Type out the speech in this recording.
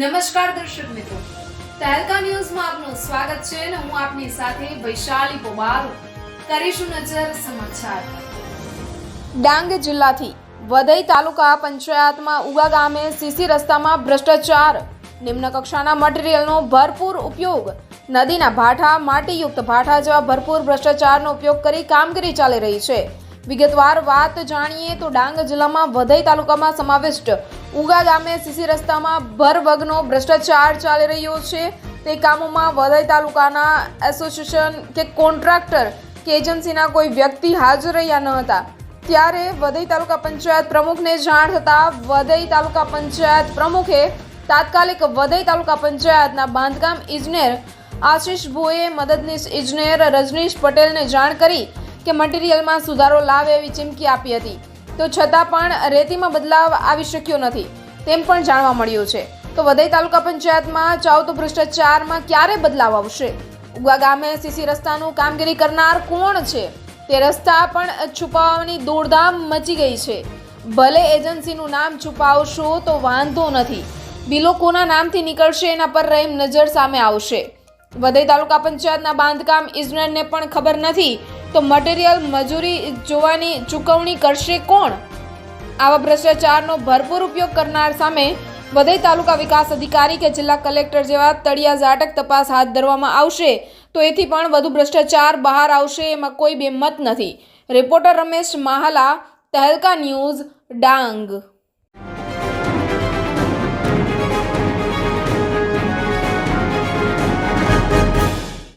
નમસ્કાર દર્શક મિત્રો. તહેલકા ન્યૂઝમાં આપનું સ્વાગત છે અને હું આપની સાથે વૈશાલી પોબારો કરીશું નજર સમાચાર. ડાંગ જિલ્લાથી વધઈ તાલુકા પંચાયતમાં ઉગા ગામે સીસી રસ્તામાં ભ્રષ્ટાચાર. નિમ્ન કક્ષાના મટીરીયલનો ભરપૂર ઉપયોગ. નદીના ભાઠા, માટીયુક્ત ભાઠા જેવા ભરપૂર ભ્રષ્ટાચારનો ઉપયોગ કરી કામગીરી ચાલી રહી છે. વિગતવાર વાત જાણીએ તો ડાંગ જિલ્લામાં વધઈ તાલુકામાં સમાવિષ્ટ ઉગા ગામે સીસી રસ્તામાં ભરવગનો ભ્રષ્ટાચાર ચાલી રહ્યો છે. તે કામોમાં વધઈ તાલુકાના એસોસિએશન કે કોન્ટ્રાક્ટર કે એજન્સીના કોઈ વ્યક્તિ હાજર રહ્યા ન હતા. ત્યારે વધઈ તાલુકા પંચાયત પ્રમુખને જાણ થતાં વધઈ તાલુકા પંચાયત પ્રમુખે તાત્કાલિક વધઈ તાલુકા પંચાયતના બાંધકામ ઇજનેર આશીષ ભોએ, મદદનીશ ઇજનેર રજનીશ પટેલને જાણ કરી કે મટીરિયલમાં સુધારો લાવે એવી ચીમકી આપી હતી. તો છતાં પણ રેતીમાં બદલાવ આવી શક્યો નથી. તેમ પણ જાણવા મળ્યું છે. તો વધઈ તાલુકા પંચાયતમાં ચાવતો ભ્રષ્ટાચારમાં ક્યારે બદલાવ આવશે? ઉગા ગામે સીસી રસ્તાનું કામગીરી કરનાર કોણ છે? તે રસ્તા પણ છુપાવવાની દોડધામ મચી ગઈ છે. ભલે એજન્સીનું નામ છુપાવશો તો વાંધો નથી. બિલો કોના નામથી નીકળશે એના પર રહેમ નજર સામે આવશે. વધઈ તાલુકા પંચાયતના બાંધકામ ઇજનેરને પણ ખબર નથી. તો મટીરિયલ મજૂરી જોવાની ચૂકવણી કરશે કોણ? આવા ભ્રષ્ટાચારનો ભરપૂર ઉપયોગ કરનાર સામે વધઈ તાલુકા વિકાસ અધિકારી કે જિલ્લા કલેક્ટર જેવા તળિયા ઝાટક તપાસ હાથ ધરવામાં આવશે. તો એથી પણ વધુ ભ્રષ્ટાચાર બહાર આવશે એમાં કોઈ બેમત નથી. Reporter Ramesh Mahala, Tehelka news, Dang.